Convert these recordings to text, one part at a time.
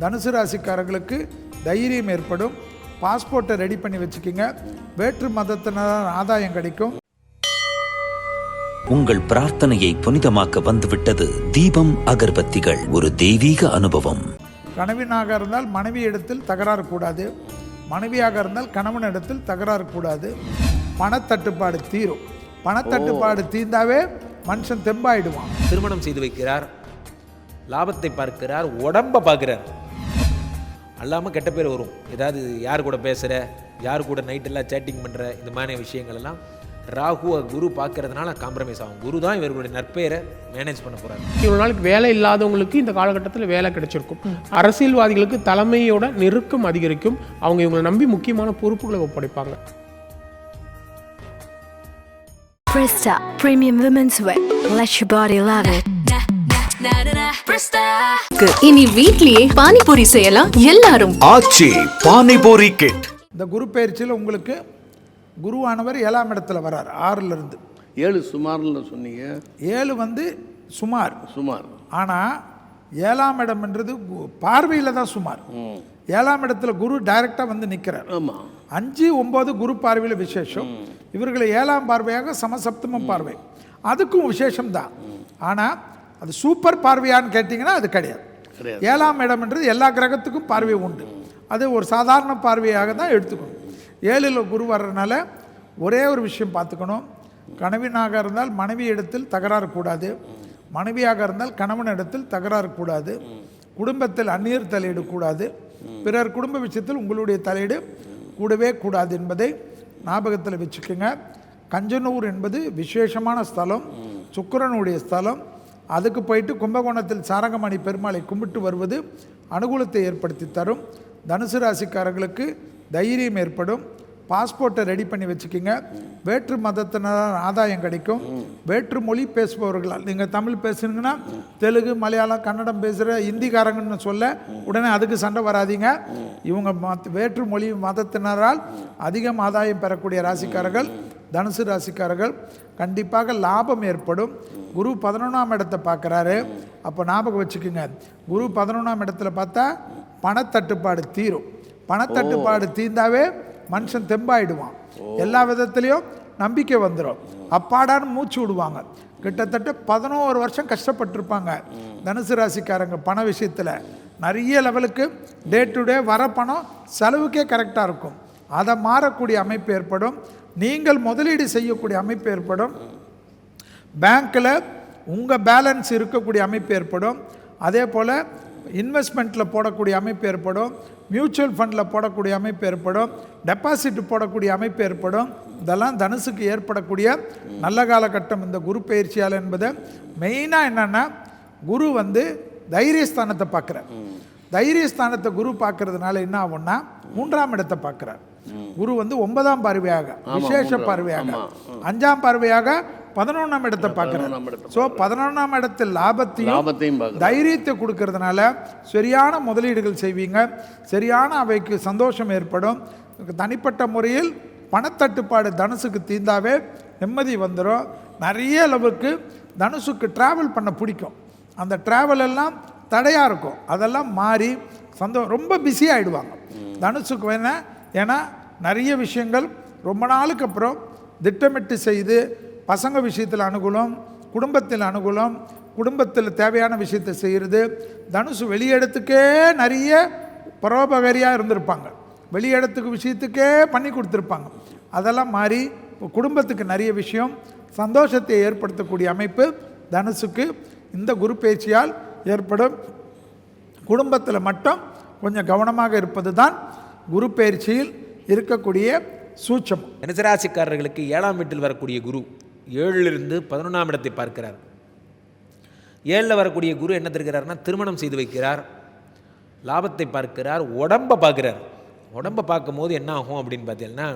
தனுசு ராசிக்காரர்களுக்கு தைரியம் ஏற்படும். பாஸ்போர்ட்டை ரெடி பண்ணி வச்சுக்கிங்க. வேற்று மதத்தினர் ஆதாயம் கிடைக்கும். உங்கள் பிரார்த்தனையை புனிதமாக்க வந்துவிட்டது தீபம் அகர்பத்திகள். ஒரு தெய்வீக அனுபவம். கணவனாக இருந்தால் மனைவி இடத்தில் தகராறு கூடாது. மனைவியாக இருந்தால் கணவன் இடத்தில் தகராறு கூடாது. பணத்தட்டுப்பாடு தீரும். பணத்தட்டுப்பாடு தீர்ந்தாவே மனுஷன் தெம்பாயிடுவான். திருமணம் செய்து வைக்கிறார். லாபத்தை பார்க்கிறார். உடம்ப பார்க்கிறார். அல்லாமல் கெட்ட பேர் வரும் ஏதாவது யார் கூட பேசுகிற யார் கூட நைட்டெல்லாம் சேட்டிங் பண்ணுற இந்த மாதிரி விஷயங்கள் எல்லாம் ராகுவை குரு பார்க்கறதுனால காம்ப்ரமைஸ் ஆகும் குரு தான் இவர்களுடைய நற்பெயரை மேனேஜ் பண்ண போகிறார் இவ்வளோ நாளுக்கு வேலை இல்லாதவங்களுக்கு இந்த காலகட்டத்தில் வேலை கிடைச்சிருக்கும் அரசியல்வாதிகளுக்கு தலைமையோட நெருக்கம் அதிகரிக்கும் அவங்க இவங்களை நம்பி முக்கியமான பொறுப்புகளை ஒப்படைப்பாங்க Presta Premium Women's Wear. Let your body love it. இனி வீட்லயே பானிபூரி செய்யலாம் எல்லாரும். ஆச்சி பானிபூரி கிட் இந்த குரு பயிற்சியில் உங்களுக்கு குருவானவர் ஏழாம் இடத்துல வரார் ஆறுல இருந்து. ஏழு சுமார்ல சொன்னீங்க. ஏழு வந்து சுமார். சுமார். ஆனால் ஏழாம் இடம்ன்றது பார்வையில் தான் சுமார். ஏழாம் இடத்துல குரு டைரக்டாக வந்து நிற்கிறார் ஆமாம் அஞ்சு ஒன்பது குரு பார்வையில் விசேஷம். இவர்களை ஏழாம் பார்வையாக சமசப்தம பார்வை. அதுக்கும் விசேஷம் தான் ஆனால் அது சூப்பர் பார்வையான்னு கேட்டிங்கன்னா அது கிடையாது. ஏழாம் இடம் என்றது எல்லா கிரகத்துக்கும் பார்வை உண்டு. அது ஒரு சாதாரண பார்வையாக தான் எடுத்துக்கணும். ஏழில் குரு வர்றதுனால ஒரே ஒரு விஷயம் பார்த்துக்கணும். கணவனாக இருந்தால் மனைவி இடத்தில் தகராறு கூடாது. மனைவியாக இருந்தால் கணவன் இடத்தில் தகராறு கூடாது. குடும்பத்தில் அந்நியர் தலையீடு கூடாது. பிறர் குடும்ப விஷயத்தில் உங்களுடைய தலையீடு கூடவே கூடாது என்பதை ஞாபகத்தில் வச்சுக்கோங்க. கஞ்சனூர் என்பது விசேஷமான ஸ்தலம். சுக்கிரனுடைய ஸ்தலம். அதுக்கு போயிட்டு கும்பகோணத்தில் சாரங்கமணி பெருமாளை கும்பிட்டு வருவது அனுகூலத்தை ஏற்படுத்தி தரும். தனுசு ராசிக்காரர்களுக்கு தைரியம் ஏற்படும். பாஸ்போர்ட்டை ரெடி பண்ணி வச்சுக்கிங்க. வேற்று மதத்தினரால் ஆதாயம் கிடைக்கும். வேற்று மொழி பேசுபவர்களால் நீங்கள் தமிழ் பேசுனீங்கன்னா தெலுங்கு மலையாளம் கன்னடம் பேசுகிற இந்திக்காரங்கன்னு சொல்ல உடனே அதுக்கு சண்டை வராதீங்க. இவங்க மத் வேற்று மொழி மதத்தினரால் அதிகம் ஆதாயம் பெறக்கூடிய ராசிக்காரர்கள் தனுசு ராசிக்காரர்கள் கண்டிப்பாக லாபம் ஏற்படும். குரு பதினொன்றாம் இடத்தை பார்க்குறாரு. அப்போ ஞாபகம் வச்சுக்கோங்க. குரு பதினொன்றாம் இடத்துல பார்த்தா பணத்தட்டுப்பாடு தீரும். பணத்தட்டுப்பாடு தீர்ந்தாவே மனுஷன் தெம்பாயிடுவான். எல்லா விதத்துலேயும் நம்பிக்கை வந்துடும் அப்பாடான்னு மூச்சு விடுவாங்க. கிட்டத்தட்ட பதினோரு வருஷம் கஷ்டப்பட்டிருப்பாங்க. தனுசு ராசிக்காரங்க பண விஷயத்தில். நிறைய லெவலுக்கு டே டு டே வர பணம் செலவுக்கே கரெக்டாக இருக்கும். அதை மாறக்கூடிய அமைப்பு ஏற்படும். நீங்கள் முதலீடு செய்யக்கூடிய அமைப்பு ஏற்படும். பேங்க்கில் உங்கள் பேலன்ஸ் இருக்கக்கூடிய அமைப்பு ஏற்படும். அதே போல் இன்வெஸ்ட்மெண்ட்டில் போடக்கூடிய அமைப்பு ஏற்படும். மியூச்சுவல் ஃபண்டில் போடக்கூடிய அமைப்பு ஏற்படும். டெபாசிட் போடக்கூடிய அமைப்பு ஏற்படும். இதெல்லாம் தனுசுக்கு ஏற்படக்கூடிய நல்ல காலகட்டம் இந்த குரு பயிற்சியால் என்பது. மெயினாக என்னென்னா குரு வந்து தைரியஸ்தானத்தை பார்க்குறார். தைரியஸ்தானத்தை குரு பார்க்கறதுனால என்ன ஆகும்னா மூன்றாம் இடத்தை பார்க்குறார். குரு வந்து ஒன்பதாம் பார்வையாக விசேஷ பார்வையாக. அஞ்சாம் பார்வையாக பதினொன்றாம் இடத்தை பார்க்குறார். ஸோ பதினொன்றாம் இடத்தில் லாபத்தையும். தைரியத்தை கொடுக்கறதுனால சரியான முதலீடுகள் செய்வீங்க. சரியான அவைக்கு சந்தோஷம் ஏற்படும். தனிப்பட்ட முறையில் பணத்தட்டுப்பாடு தனுசுக்கு தீர்ந்தாவே நிம்மதி வந்துடும் நிறைய அளவுக்கு தனுசுக்கு ட்ராவல் பண்ண பிடிக்கும். அந்த ட்ராவல் எல்லாம் தடையாக இருக்கும். அதெல்லாம் மாறி சந்தோ ரொம்ப பிஸி ஆகிடுவாங்க தனுசுக்கு வேணா ஏன்னா நிறைய விஷயங்கள் ரொம்ப நாளுக்கு அப்புறம் திட்டமிட்டு செய்து பசங்க விஷயத்தில் அனுகூலம் குடும்பத்தில் அனுகூலம் குடும்பத்தில் தேவையான விஷயத்தை செய்கிறது தனுசு வெளியிடத்துக்கே நிறைய பரோபகாரியாக இருந்திருப்பாங்க. வெளியிடத்துக்கு விஷயத்துக்கே பண்ணி கொடுத்துருப்பாங்க. அதெல்லாம் மாறி இப்போ குடும்பத்துக்கு நிறைய விஷயம் சந்தோஷத்தை ஏற்படுத்தக்கூடிய அமைப்பு தனுசுக்கு இந்த குரு பேச்சியால் ஏற்படும். குடும்பத்தில் மட்டும் கொஞ்சம் கவனமாக இருப்பது தான் குரு பயிற்சியில் இருக்கக்கூடிய சூட்சம் தனுசராசிக்காரர்களுக்கு ஏழாம் வீட்டில் வரக்கூடிய குரு ஏழிலிருந்து பதினொன்றாம் இடத்தை பார்க்கிறார். ஏழில் வரக்கூடிய குரு என்ன தருகிறார்னா திருமணம் செய்து வைக்கிறார். லாபத்தை பார்க்கிறார். உடம்பை பார்க்கிறார். உடம்பை பார்க்கும்போது என்ன ஆகும் அப்படின்னு பார்த்தீங்கன்னா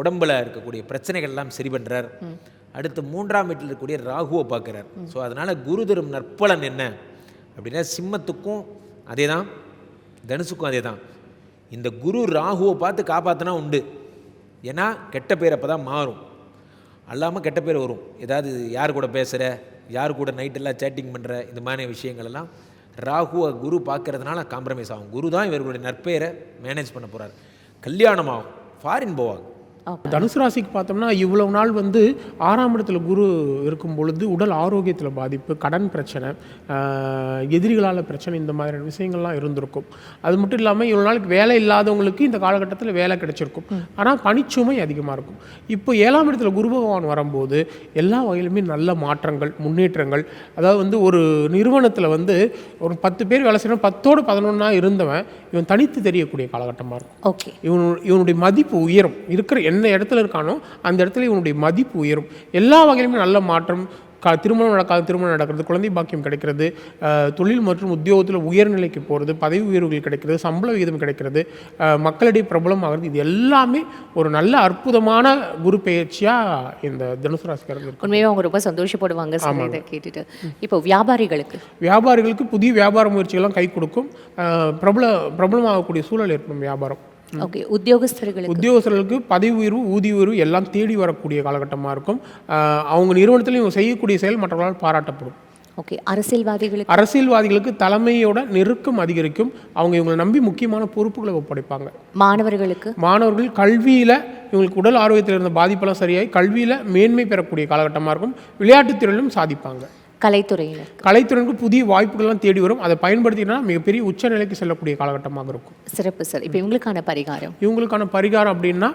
உடம்புல இருக்கக்கூடிய பிரச்சனைகள் எல்லாம் சரி பண்ணுறார் அடுத்து மூன்றாம் வீட்டில் இருக்கக்கூடிய ராகுவை பார்க்குறார். ஸோ அதனால் குரு தரும் நற்பலன் என்ன? அப்படின்னா சிம்மத்துக்கும் அதே தான் தனுசுக்கும் அதே தான் இந்த குரு ராகுவை பார்த்து காப்பாற்றினா உண்டு. ஏன்னா கெட்ட பேர் அப்போ தான் மாறும். அல்லாமல் கெட்ட பேர் வரும். ஏதாவது யார் கூட பேசுகிற யார் கூட நைட்டெல்லாம் சேட்டிங் பண்ணுற இந்த மாதிரி விஷயங்கள்லாம் ராகுவை குரு பார்க்கறதுனால காம்ப்ரமைஸ் ஆகும். குரு தான் இவர்களுடைய நற்பெயரை மேனேஜ் பண்ண போகிறார் கல்யாணம் ஆகும் ஃபாரின் போவாங்க. தனுசு ராசிக்கு பார்த்தோம்னா இவ்வளவு நாள் வந்து ஆறாம் இடத்துல குரு இருக்கும் பொழுது உடல் ஆரோக்கியத்தில் பாதிப்பு கடன் பிரச்சனை எதிரிகளால் பிரச்சனை இந்த மாதிரியான விஷயங்கள்லாம் இருந்திருக்கும். அது மட்டும் இல்லாமல் இவ்வளோ நாளுக்கு வேலை இல்லாதவங்களுக்கு இந்த காலகட்டத்தில் வேலை கிடைச்சிருக்கும். ஆனால் பணிச்சுமை அதிகமாக இருக்கும். இப்போ ஏழாம் இடத்துல குரு பகவான் வரும்போது எல்லா வகையிலுமே நல்ல மாற்றங்கள் முன்னேற்றங்கள். அதாவது வந்து ஒரு நிறுவனத்தில் வந்து ஒரு பத்து பேர் வேலை செய்யணும் பத்தோடு பதினொன்றா இருந்தவன் இவன் தனித்து தெரியக்கூடிய காலகட்டமாக இருக்கும். ஓகே இவனு இவனுடைய மதிப்பு உயரும். இருக்கிற எந்த இடத்துல இருக்கானோ அந்த இடத்துல இவனுடைய மதிப்பு உயரும். எல்லா வகையிலுமே நல்ல மாற்றம் க திருமணம் நடக்காத திருமணம் நடக்கிறது குழந்தை பாக்கியம் கிடைக்கிறது தொழில் மற்றும் உத்தியோகத்தில் உயர்நிலைக்கு போகிறது பதவி உயர்வுகள் கிடைக்கிறது சம்பள விகிதம் கிடைக்கிறது மக்களிடையே பிரபலம் ஆகிறது இது எல்லாமே ஒரு நல்ல அற்புதமான குரு பெயர்ச்சியாக இந்த தனுசு ராசிக்காரர்கள் உண்மையாக அவங்க ரொம்ப சந்தோஷப்படுவாங்க இதை கேட்டுட்டு. இப்போ வியாபாரிகளுக்கு. வியாபாரிகளுக்கு புதிய வியாபார முயற்சிகள்லாம் கை கொடுக்கும். பிரபல பிரபலமாகக்கூடிய சூழல் ஏற்படும் வியாபாரம். ஓகே உத்தியோகஸ்தர்களுக்கு. உத்தியோகஸ்தர்களுக்கு பதவி உயர்வு ஊதிய உயர்வு எல்லாம் தேடி வரக்கூடிய காலகட்டமாக இருக்கும். அவங்க நிறுவனத்தில் இவங்க செய்யக்கூடிய செயல் மற்றவர்களால் பாராட்டப்படும். ஓகே அரசியல்வாதிகளுக்கு. அரசியல்வாதிகளுக்கு தலைமையோட நெருக்கம் அதிகரிக்கும். அவங்க இவங்களை நம்பி முக்கியமான பொறுப்புகளை ஒப்படைப்பாங்க. மாணவர்களுக்கு. மாணவர்கள் கல்வியில் இவங்களுக்கு உடல் ஆரோக்கியத்தில் இருந்த பாதிப்பெல்லாம் சரியாகி கல்வியில் மேன்மை பெறக்கூடிய காலகட்டமாக இருக்கும். விளையாட்டுத் துறையிலும் சாதிப்பாங்க. கலைத்துறையினர் கலைத்துறைக்கு புதிய வாய்ப்புகள்லாம் தேடி வரும். அதை பயன்படுத்தினா மிகப்பெரிய உச்ச நிலைக்கு செல்லக்கூடிய காலகட்டமாக இருக்கும். சிறப்பு சார். இப்போ இவங்களுக்கான பரிகாரம். இவங்களுக்கான பரிகாரம் அப்படின்னா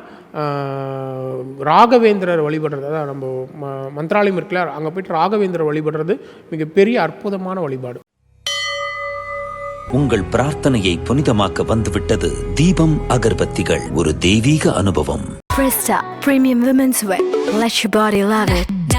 ராகவேந்திரர் வழிபடுறது. அதாவது நம்ம ம- மந்திராலயம் இருக்குல்ல அங்கே போயிட்டு ராகவேந்திரர் வழிபடுறது மிகப்பெரிய அற்புதமான வழிபாடு. உங்கள் பிரார்த்தனையை புனிதமாக்க வந்துவிட்டது தீபம் அகர்பத்திகள். ஒரு தெய்வீக அனுபவம். Presta Premium Women's Wear. Let your body love it.